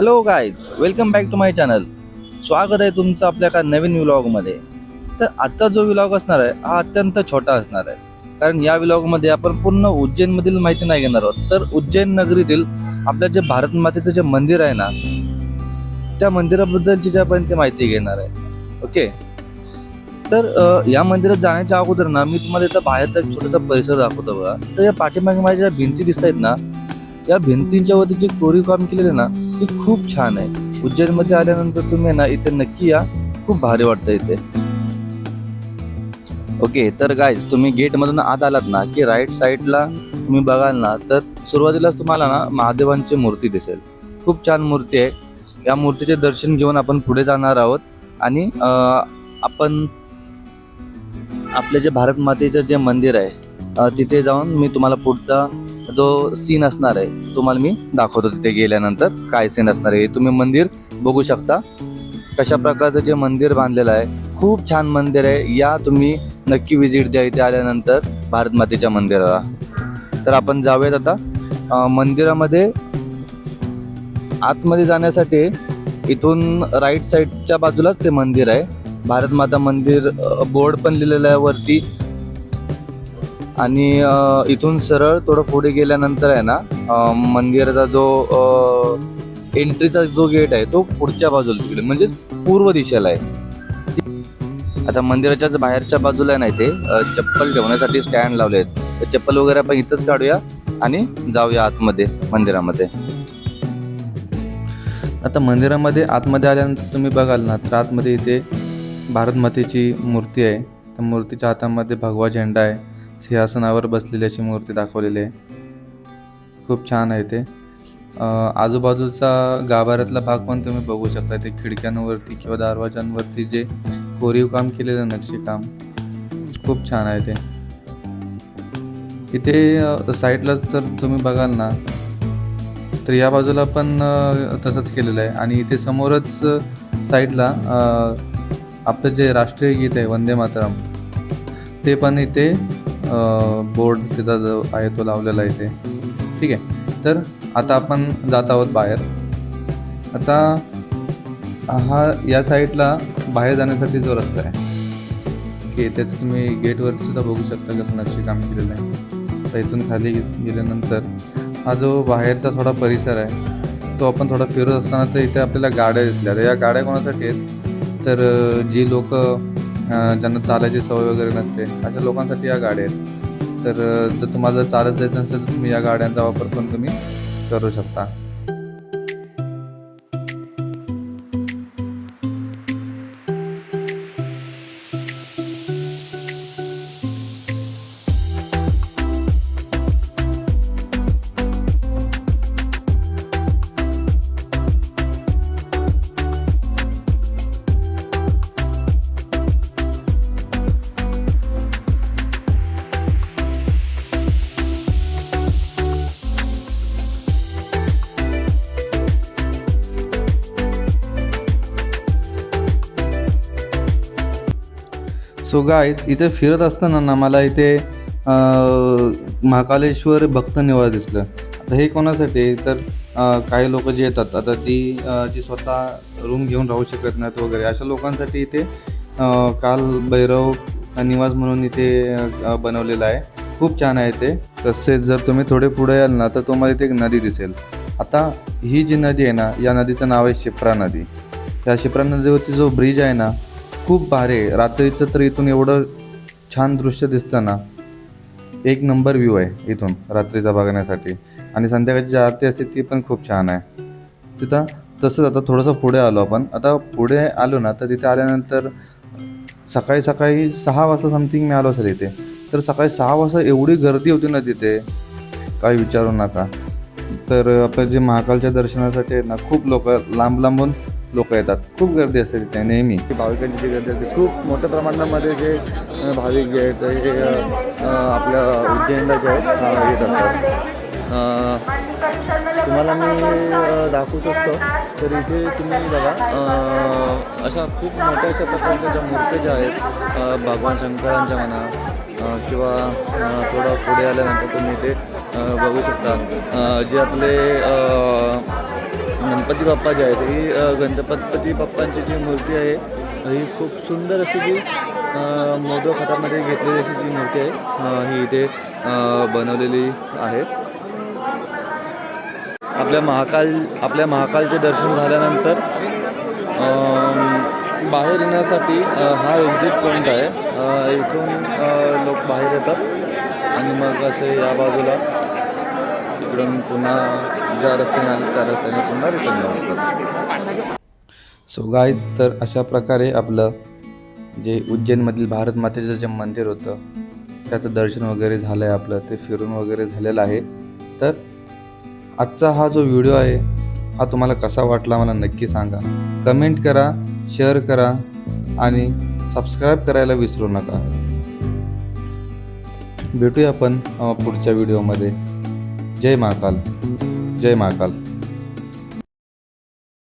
Hello guys welcome back to my channel स्वागत आहे तुमचं आपल्या एका नवीन व्लॉगमध्ये तर आजचा जो व्लॉग असणार आहे हा अत्यंत छोटा असणार आहे. कारण या व्लॉगमध्ये आपण पूर्ण उज्जैनमधील माहिती नाही घेणार आहोत. तर उज्जैन नगरीतील आपल्या जे भारत मातेचं जे मंदिर आहे ना त्या मंदिराबद्दलची जे आपण ते माहिती घेणार आहे. ओके तर या मंदिरात जाण्याच्या अगोदर ना मी तुम्हाला इथं बाहेरचा एक छोटासा परिसर दाखवतो बघा. तर या पाठीमागे माझ्या ज्या भिंती दिसत आहेत ना या भिंतींच्या वरती जे कोरीव काम केलेलं ना ते खूप छान आहे. उज्जैनमध्ये आल्यानंतर तुम्ही ना इथे नक्की या. खूप भारी वाटतं इथे. ओके तर गाईज तुम्ही गेटमधून आत आलात ना की राईट साईडला तुम्ही बघाल ना तर सुरुवातीला तुम्हाला ना महादेवांची मूर्ती दिसेल. खूप छान मूर्ती आहे. या मूर्तीचे दर्शन घेऊन आपण पुढे जाणार आहोत. आणि आपण आपले जे भारत मातेचं जे मंदिर आहे तिथे जाऊन मी तुम्हाला पुढचा जो सीन असणार आहे तुम्हाला मी दाखवतो तिथे गेल्यानंतर काय सीन असणार आहे. तुम्ही मंदिर बघू शकता. कशा प्रकारचं जे मंदिर बांधलेलं आहे खूप छान मंदिर आहे. या तुम्ही नक्की विजिट द्या इथे आल्यानंतर भारत मातेच्या मंदिराला. तर आपण जाऊयात आता. मंदिरामध्ये आतमध्ये जाण्यासाठी इथून राईट साईडच्या बाजूलाच ते मंदिर आहे. भारत माता मंदिर बोर्ड पण लिहिलेलं आहे वरती. आणि इथून सरळ थोडं पुढे गेल्यानंतर आहे ना मंदिराचा जो एंट्रीचा जो गेट आहे तो पुढच्या बाजूला तिकडे म्हणजे पूर्व दिशेला आहे. आता मंदिराच्याच बाहेरच्या बाजूला नाही ते चप्पल ठेवण्यासाठी स्टँड लावले आहेत. तर चप्पल वगैरे आपण इथंच काढूया आणि जाऊया आतमध्ये मंदिरामध्ये. आता मंदिरामध्ये आतमध्ये आल्यानंतर तुम्ही बघाल ना तर आतमध्ये इथे भारत मातेची मूर्ती आहे. त्या मूर्तीच्या हातामध्ये भगवा झेंडा आहे. सिंहासनावर बसलेल्याची मूर्ती दाखवलेली आहे. खूप छान आहे ते. आजूबाजूचा गाभाऱ्यातला भाग पण तुम्ही बघू शकता. ते खिडक्यांवरती किंवा दरवाजांवरती जे कोरीव काम केलेलं नक्षीकाम खूप छान आहे ते. इथे साईडलाच तर तुम्ही बघाल ना तर या बाजूला पण तसंच केलेलं आहे. आणि इथे समोरच साईडला आपलं जे राष्ट्रीय गीत आहे वंदे मातरम ते पण इथे बोर्ड तिथं जो आहे तो लावलेला आहे इथे. ठीक आहे. तर आता आपण जात आहोत बाहेर. आता हा या साईडला बाहेर जाण्यासाठी जो रस्ता आहे. की ते तुम्ही गेटवर सुद्धा बघू शकता कसं नक्षीकाम केलेलं आहे. तर इथून खाली गेल्यानंतर हा जो बाहेरचा थोडा परिसर आहे तो आपण थोडा फिरत असताना तर इथे आपल्याला गाड्या दिसल्या. तर या गाड्या कोणासाठी आहेत? तर जी लोक ज्यांना चालायची सवय वगैरे नसते अशा लोकांसाठी या गाड्या आहेत. तर जर तुम्हाला जर चालत जायचं असेल तर तुम्ही या गाड्यांचा वापर पण तुम्ही करू शकता. सो गाईज इथे फिरत असताना ना मला इथे महाकालेश्वर भक्त निवास दिसलं. आता हे कोणासाठी? तर काही लोक जे येतात आता ती जी स्वतः रूम घेऊन राहू शकत नाहीत वगैरे अशा लोकांसाठी इथे काल भैरव निवास म्हणून इथे बनवलेलं आहे. खूप छान आहे ते. तसेच जर तुम्ही थोडे पुढे याल ना तर तुम्हाला इथे एक नदी दिसेल. आता ही जी नदी आहे ना या नदीचं नाव आहे शिप्रा नदी. या शिप्रा नदीवरती जो ब्रिज आहे ना खूप भारी आहे. रात्रीचं तर इथून एवढं छान दृश्य दिसतं ना एक नंबर व्ह्यू आहे इथून रात्रीचा बघण्यासाठी. आणि संध्याकाळची जी आरती असते ती पण खूप छान आहे. तिथं तसंच आता थोडंसं पुढे आलो आपण. आता पुढे आलो ना तर तिथे आल्यानंतर सकाळी सकाळी सहा वाजता समथिंग मी आलो असेल इथे. तर सकाळी सहा वाजता एवढी गर्दी होती ना तिथे. काही विचारू नका. तर आपलं जे महाकालच्या दर्शनासाठी आहेत ना खूप लोक लांब लांबून लोक येतात. खूप गर्दी असते तिथे नेहमी. भाविकांची जी गर्दी असते खूप मोठ्या प्रमाणामध्ये जे भाविक जे आहेत हे आपल्या उज्जैनला जे आहेत येत असतात. तुम्हाला मी दाखवू शकतो तर इथे तुम्ही बघा अशा खूप मोठ्या अशा प्रकारच्या ज्या मूर्त्या ज्या आहेत भगवान शंकरांच्या म्हणा किंवा थोडं पुढे आल्यानंतर तुम्ही इथे बघू शकता. जे आपले गणपती बाप्पा जे आहेत ही गणपती बाप्पांची जी मूर्ती आहे ही खूप सुंदर अशी जी मोदक हातामध्ये घेतलेली अशी जी मूर्ती आहे ही इथे बनवलेली आहे. आपल्या महाकाल आपल्या महाकालचे दर्शन झाल्यानंतर बाहेर येण्यासाठी हा एक्झिट पॉईंट आहे. इथून लोक बाहेर येतात आणि मग असे या बाजूला तिकडून पुन्हा ज्या रस्त्याने आले त्या रस्त्याने पुन्हा रिटर्न जातात सो गाईज तर अशा प्रकारे आपलं जे उज्जैनमधील भारत मातेचं जे मंदिर होतं त्याचं दर्शन वगैरे झालं आहे आपलं ते फिरून वगैरे झालेलं आहे. तर आजचा हा जो व्हिडिओ आहे हा तुम्हाला कसा वाटला मला नक्की सांगा. कमेंट करा शेअर करा आणि सबस्क्राईब करायला विसरू नका. भेटूया आपण पुढच्या व्हिडिओमध्ये जय महाकाल. जय महाकाल.